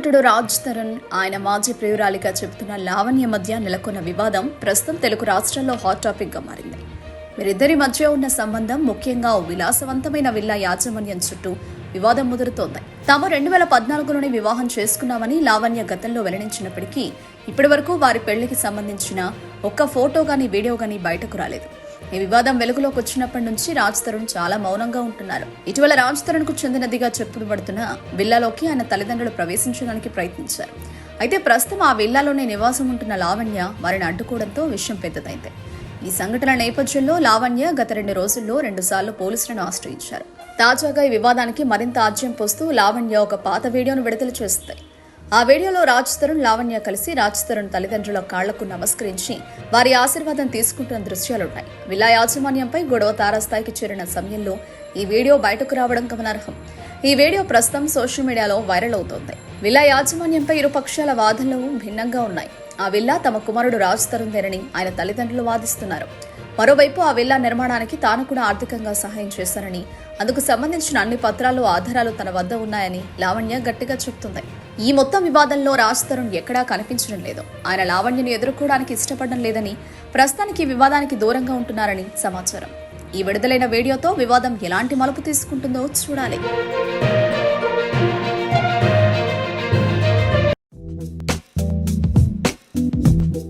నటుడు రాజ్ తరుణ్ ఆయన మాజీ ప్రియురాలిగా చెబుతున్న లావణ్య మధ్య నెలకొన్న వివాదం ప్రస్తుతం తెలుగు రాష్ట్రాల్లో హాట్ టాపిక్గా మారింది. వీరిద్దరి మధ్య ఉన్న సంబంధం ముఖ్యంగా ఓ విలాసవంతమైన విల్లా యాజమాన్యం చుట్టూ వివాదం ముదురుతోంది. తాము రెండు వేల పద్నాలుగులోనే వివాహం చేసుకున్నామని లావణ్య గతంలో వెల్లడించినప్పటికీ ఇప్పటి వరకు వారి పెళ్ళికి సంబంధించిన ఒక్క ఫోటో కానీ వీడియో కానీ బయటకు రాలేదు. ఈ వివాదం వెలుగులోకి వచ్చినప్పటి నుంచి రాజ్ తరుణ్ చాలా మౌనంగా ఉంటున్నారు. ఇటీవల రాజ్ తరుణ్కు చెందినదిగా చెప్పబడుతున్న విల్లాలోకి ఆయన తల్లిదండ్రులు ప్రవేశించడానికి ప్రయత్నించారు. అయితే ప్రస్తుతం ఆ విల్లాలోనే నివాసం ఉంటున్న లావణ్య వారిని అడ్డుకోవడంతో విషయం పెద్దదైంది. ఈ సంఘటన నేపథ్యంలో లావణ్య గత రెండు రోజుల్లో రెండుసార్లు పోలీసులను ఆశ్రయించారు. తాజాగా ఈ వివాదానికి మరింత ఆజ్యం పోస్తూ లావణ్య ఒక పాత వీడియోను విడుదల చేస్తాయి ఆ వీడియోలో రాజ్ తరుణ్ లావణ్య కలిసి రాజ్ తరుణ్ తల్లిదండ్రుల కాళ్ళకు నమస్కరించి వారి ఆశీర్వాదం తీసుకుంటున్న దృశ్యాలున్నాయి. విలా యాజమాన్యంపై గొడవ తారాస్థాయికి చేరిన సమయంలో ఈ వీడియో బయటకు రావడం గమనార్హం. ఈ వీడియో ప్రస్తుతం సోషల్ మీడియాలో వైరల్ అవుతోంది. విలా యాజమాన్యంపై ఇరు పక్షాల వాదనలు భిన్నంగా ఉన్నాయి. ఆ విల్లా తమ కుమారుడు రాజ్ తరుణ్ దేనని ఆయన తల్లిదండ్రులు వాదిస్తున్నారు. మరోవైపు ఆ విల్లా నిర్మాణానికి తాను కూడా ఆర్థికంగా సహాయం చేశానని అందుకు సంబంధించిన అన్ని పత్రాలు ఆధారాలు తన వద్ద ఉన్నాయని లావణ్య గట్టిగా చెబుతుంది ఈ మొత్తం వివాదంలో రాజ్ తరుణ్ ఎక్కడా కనిపించడం లేదు. ఆయన లావణ్యను ఎదుర్కోవడానికి ఇష్టపడడం లేదని ప్రస్తుతానికి వివాదానికి దూరంగా ఉంటున్నారని సమాచారం. ఈ విడుదలైన వీడియోతో వివాదం ఎలాంటి మలుపు తీసుకుంటుందో చూడాలి.